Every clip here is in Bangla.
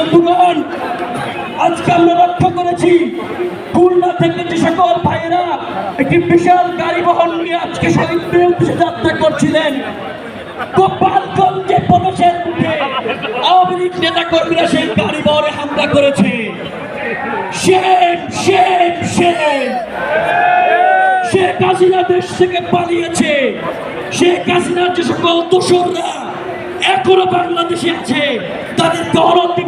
বন্ধুগণ, আজকে আমরা লক্ষ্য করেছি, খুলনা থেকে যে সকল ভাইয়েরা একটি বিশাল গাড়ি বহন নিয়ে আজকে শহীদ মিনারের উদ্দেশ্যে যাত্রা করছিলেন দেশ থেকে পালিয়েছে। যে এখনও বাংলাদেশে আছে তাদেরকে অনতি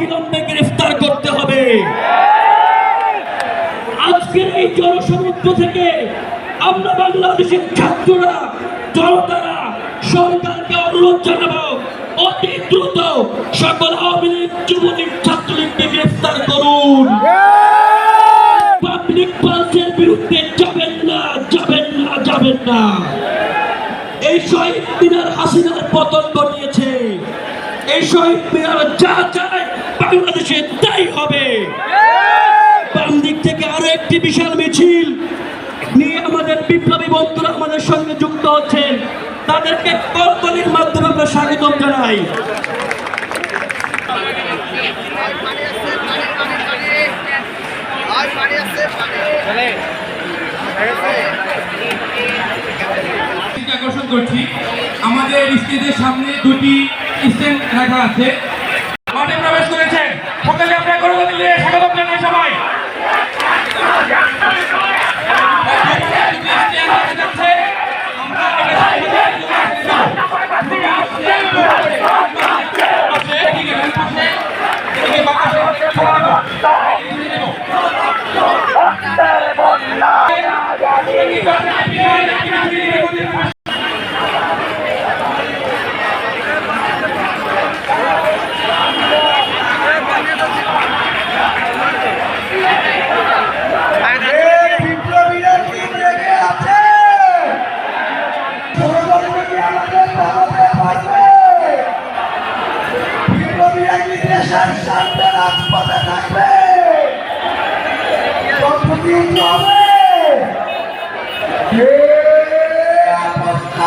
জনসমুদ্র থেকে আমরা বাংলাদেশের ছাত্ররা জনতারা সরকারকে অনুরোধ জানাব অতি দ্রুত সকল আওয়ামী লীগ যুবলীগ ছাত্রলীগকে গ্রেফতার করুন। পাবলিক পালসের বিরুদ্ধে যাবেন না যাবেন না যাবেন না। এই শহীদ মিনার হাসিনার পতন ঘটিয়েছে। এই শহীদ মিনার যা চায় বাংলাদেশে তাই হবে। একটি বিশাল মিছিল নিয়ে আমাদের বিপ্লবী বন্ধুরা আমাদের সঙ্গে যুক্ত হচ্ছেন তাদেরকে করতলির মাধ্যমে আমরা স্বাগতম জানাই। আকর্ষণ করছি। আমাদের স্টেজের সামনে দুটি স্ট্যান্ড রাখা আছে। Aqui na Vila, aqui.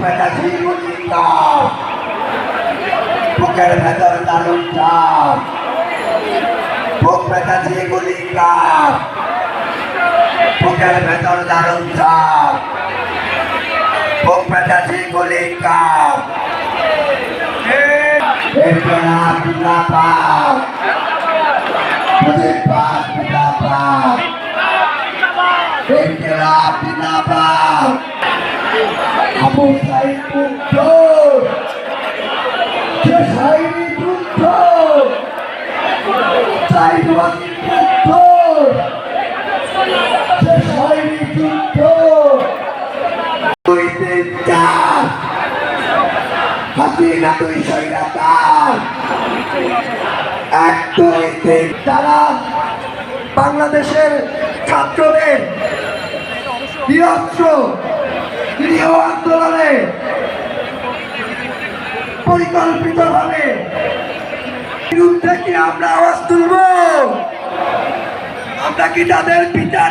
পেটা জীবন বুকের ভেতর দারুণ চাপ বুক পেটা যেগুলি কাপ বুকের ভেতর দারুণ চাপ বুক পেটা যেগুলি কাপ একজনা পিতা পাপ যুদ্ধ যে সাইনি যুদ্ধ হইতে চার এক তারা বাংলাদেশের ছাত্রদের নিরস্ত্র গৃহ আন্দোলনে পরিকল্পিতভাবে বিরুদ্ধে আমরা আওয়াজ তুলব। আমরা কি তাদের বিচার